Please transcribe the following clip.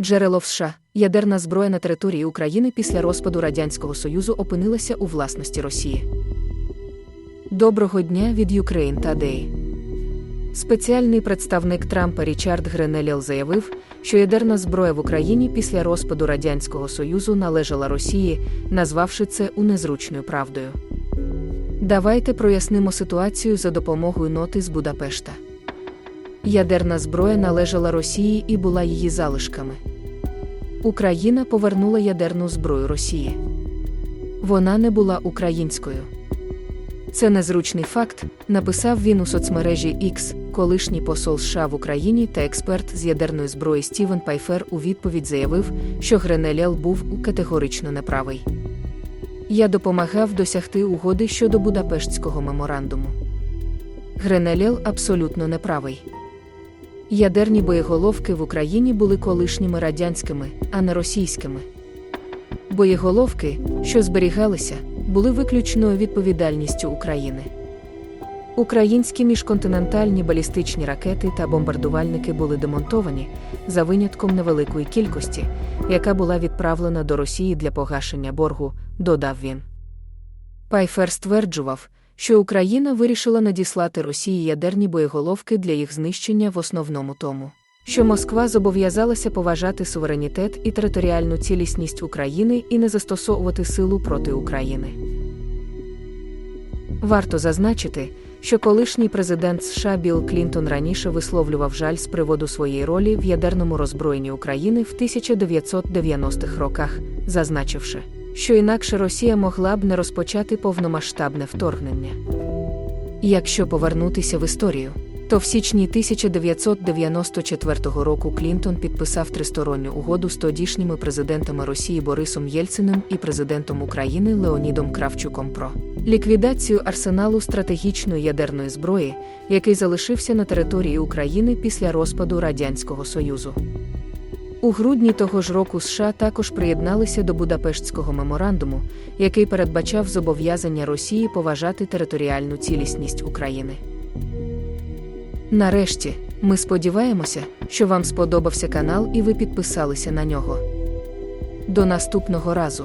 Джерело США, ядерна зброя на території України після розпаду Радянського Союзу опинилася у власності Росії. Доброго дня від Ukraine Today. Спеціальний представник Трампа Річард Гренеліал заявив, що ядерна зброя в Україні після розпаду Радянського Союзу належала Росії, назвавши це унезручною правдою. Давайте прояснимо ситуацію за допомогою ноти з Будапешта. Ядерна зброя належала Росії і була її залишками. Україна повернула ядерну зброю Росії. Вона не була українською. Це незручний факт, написав він у соцмережі X, колишній посол США в Україні та експерт з ядерної зброї Стівен Пайфер у відповідь заявив, що Гренеліал був категорично неправий. Я допомагав досягти угоди щодо Будапештського меморандуму. Гренеліал абсолютно неправий. Ядерні боєголовки в Україні були колишніми радянськими, а не російськими. Боєголовки, що зберігалися, були виключною відповідальністю України. Українські міжконтинентальні балістичні ракети та бомбардувальники були демонтовані за винятком невеликої кількості, яка була відправлена до Росії для погашення боргу, додав він. Пайфер стверджував, що Україна вирішила надіслати Росії ядерні боєголовки для їх знищення в основному тому, що Москва зобов'язалася поважати суверенітет і територіальну цілісність України і не застосовувати силу проти України. Варто зазначити, що колишній президент США Білл Клінтон раніше висловлював жаль з приводу своєї ролі в ядерному роззброєнні України в 1990-х роках, зазначивши, що інакше Росія могла б не розпочати повномасштабне вторгнення. Якщо повернутися в історію, то в січні 1994 року Клінтон підписав тристоронню угоду з тодішніми президентами Росії Борисом Єльциним і президентом України Леонідом Кравчуком про ліквідацію арсеналу стратегічної ядерної зброї, який залишився на території України після розпаду Радянського Союзу. У грудні того ж року США також приєдналися до Будапештського меморандуму, який передбачав зобов'язання Росії поважати територіальну цілісність України. Нарешті, ми сподіваємося, що вам сподобався канал і ви підписалися на нього. До наступного разу!